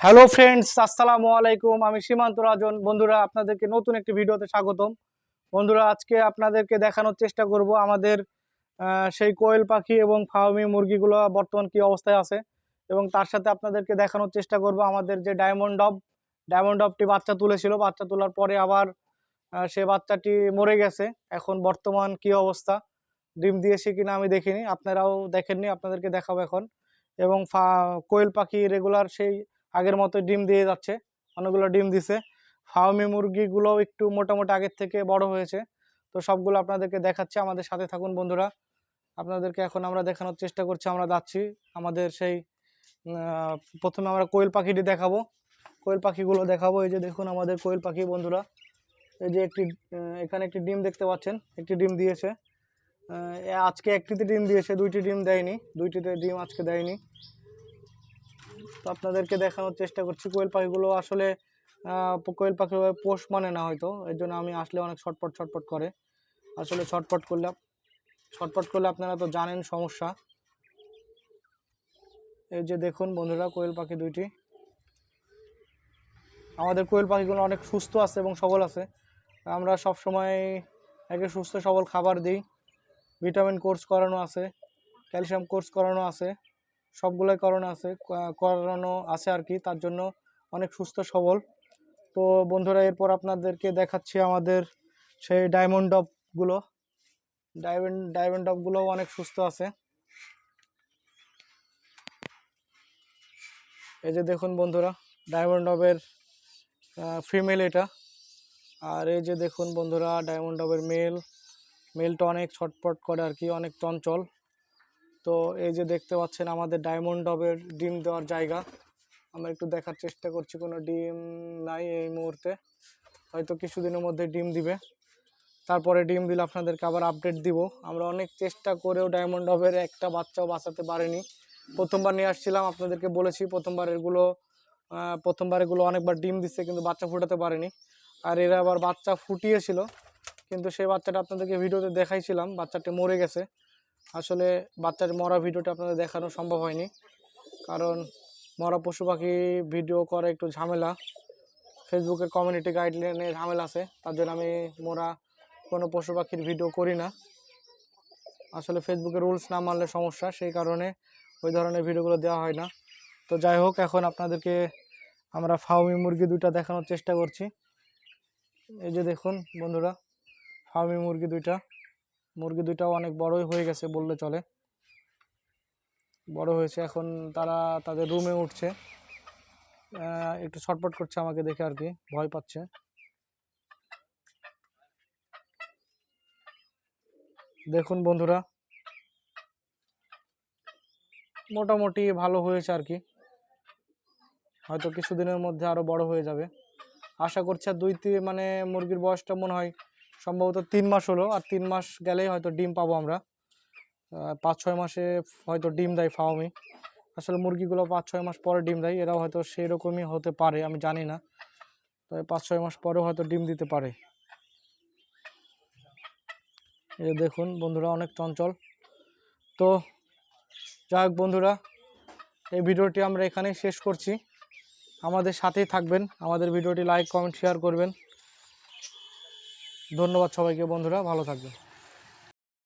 Hello friends আসসালামু আলাইকুম আমি সীমান্ত রাজন। বন্ধুরা, আপনাদেরকে নতুন একটি ভিডিওতে স্বাগতম। বন্ধুরা, আজকে আপনাদেরকে দেখানোর চেষ্টা করব আমাদের সেই কোয়েল পাখি এবং ফার্মি মুরগিগুলো বর্তমান কি অবস্থায় আছে। এবং তার সাথে আপনাদেরকে দেখানোর চেষ্টা করব আমাদের যে ডায়মন্ড ডব। ডায়মন্ড ডবটি বাচ্চা তুলেছিল। বাচ্চা তোলার পরে আবার সে বাচ্চাটি মরে গেছে। এখন বর্তমান কি অবস্থা? ডিম দিয়েছে কিনা আমি দেখিনি। আপনারাও দেখেননি, আপনাদেরকে দেখাবো এখন। এবং কোয়েল পাখি রেগুলার সেই আগের মতো ডিম দিয়ে যাচ্ছে। অনেকগুলো ডিম দিছে। ফার্মি মুরগিগুলো একটু মোটামুটি আগের থেকে বড় হয়েছে। তো সবগুলো আপনাদেরকে দেখাচ্ছে, আমাদের সাথে থাকুন বন্ধুরা। আপনাদেরকে এখন আমরা দেখানোর চেষ্টা করছি, আমরা যাচ্ছি। আমাদের সেই প্রথমে আমরা কোয়েল পাখিটি দেখাবো। কোয়েল পাখিগুলো দেখাবো। এই যে দেখুন আমাদের কোয়েল পাখি বন্ধুরা। এই যে একটি এখানে একটি ডিম দেখতে পাচ্ছেন। একটি ডিম দিয়েছে। আজকে একটিতে ডিম দিয়েছে, দুইটি ডিম দেয়নি। দুইটিতে ডিম আজকে দেয়নি। তো আপনাদেরকে দেখানোর চেষ্টা করছি। কোয়েল পাখিগুলো আসলে কোয়েল পাখি পোষ মানে না হয়তো। এর জন্য আমি আসলে অনেক ছটপট ছটপট করে। আসলে ছটপট করলে আপ- ছটপট করলে আপনারা তো জানেন সমস্যা। এই যে দেখুন বন্ধুরা, কোয়েল পাখি দুইটি। আমাদের কোয়েল পাখিগুলো অনেক সুস্থ আছে এবং সবল আছে। আমরা সব সময় একে সুস্থ সবল খাবার দিই। ভিটামিন কোর্স করানো আছে, ক্যালসিয়াম কোর্স করানো আছে। সবগুলোই করানো আছে করানো আছে আর কি, তার জন্য অনেক সুস্থ, সবল। তো বন্ধুরা, এরপর আপনাদেরকে দেখাচ্ছি আমাদের সেই ডায়মন্ড ডবগুলো ডায়মন্ড ডায়মন্ড ডবগুলোও অনেক সুস্থ আছে। এই যে দেখুন বন্ধুরা ডায়মন্ড ডবের ফিমেল এটা। আর এই যে দেখুন বন্ধুরা ডায়মন্ড ডবের মেল মেলটা অনেক ছটপট করে আর কি, অনেক চঞ্চল। তো এই যে দেখতে পাচ্ছেন আমাদের ডায়মন্ড ডবের ডিম দেওয়ার জায়গা। আমরা একটু দেখার চেষ্টা করছি, কোনো ডিম নাই এই মুহূর্তে। হয়তো কিছুদিনের মধ্যে ডিম দিবে। তারপরে ডিম দিলে আপনাদেরকে আবার আপডেট দিব। আমরা অনেক চেষ্টা করেও ডায়মন্ড ডবের একটা বাচ্চাও বাঁচাতে পারিনি। প্রথমবার নিয়ে আসছিলাম, আপনাদেরকে বলেছি প্রথমবার এগুলো প্রথমবার এগুলো অনেকবার ডিম দিচ্ছে কিন্তু বাচ্চা ফুটাতে পারেনি। আর এরা আবার বাচ্চা ফুটিয়েছিল, কিন্তু সেই বাচ্চাটা আপনাদেরকে ভিডিওতে দেখাইছিলাম, বাচ্চাটি মরে গেছে। আসলে বাচ্চার মরা ভিডিওটা আপনাদের দেখানো সম্ভব হয়নি। কারণ মরা পশু পাখি ভিডিও করা একটু ঝামেলা। ফেসবুকের কমিউনিটি গাইডলাইনে ঝামেলা আছে। তার জন্য আমি মরা কোনো পশু পাখির ভিডিও করি না। আসলে ফেসবুকের রুলস না মানলে সমস্যা, সেই কারণে ওই ধরনের ভিডিওগুলো দেওয়া হয় না। তো যাই হোক, এখন আপনাদেরকে আমরা ফাউমি মুরগি দুইটা দেখানোর চেষ্টা করছি। এই যে দেখুন বন্ধুরা ফার্মি মুরগি দুইটা। মুরগি দুইটাও অনেক বড়ই হয়ে গেছে বললে চলে। বড় হয়েছে, এখন তারা তাদের রুমে উঠছে। একটু ছটপট করছে আমাকে দেখে আর কি, ভয় পাচ্ছে। দেখুন বন্ধুরা, মোটামুটি ভালো হয়েছে আর কি। হয়তো কিছুদিনের মধ্যে আরও বড় হয়ে যাবে। আশা করছি আর দুই তিন মানে মুরগির বয়সটা মনে হয় সম্ভবত তিন মাস হলো, আর তিন মাস গেলেই হয়তো ডিম পাবো আমরা। পাঁচ, ছয় মাসে হয়তো ডিম দেয় ফাওমি। আসলে মুরগিগুলো পাঁচ, ছয় মাস পরে ডিম দেয়, এরাও হয়তো সেই রকমই হতে পারে, আমি জানি না। তবে পাঁচ, ছয় মাস পরেও হয়তো ডিম দিতে পারে। যে দেখুন বন্ধুরা, অনেক চঞ্চল। তো যাই হোক বন্ধুরা, এই ভিডিওটি আমরা এখানেই শেষ করছি। আমাদের সাথেই থাকবেন। আমাদের ভিডিওটি লাইক কমেন্ট শেয়ার করবেন। ধন্যবাদ সবাইকে বন্ধুরা ভালো থাকবেন।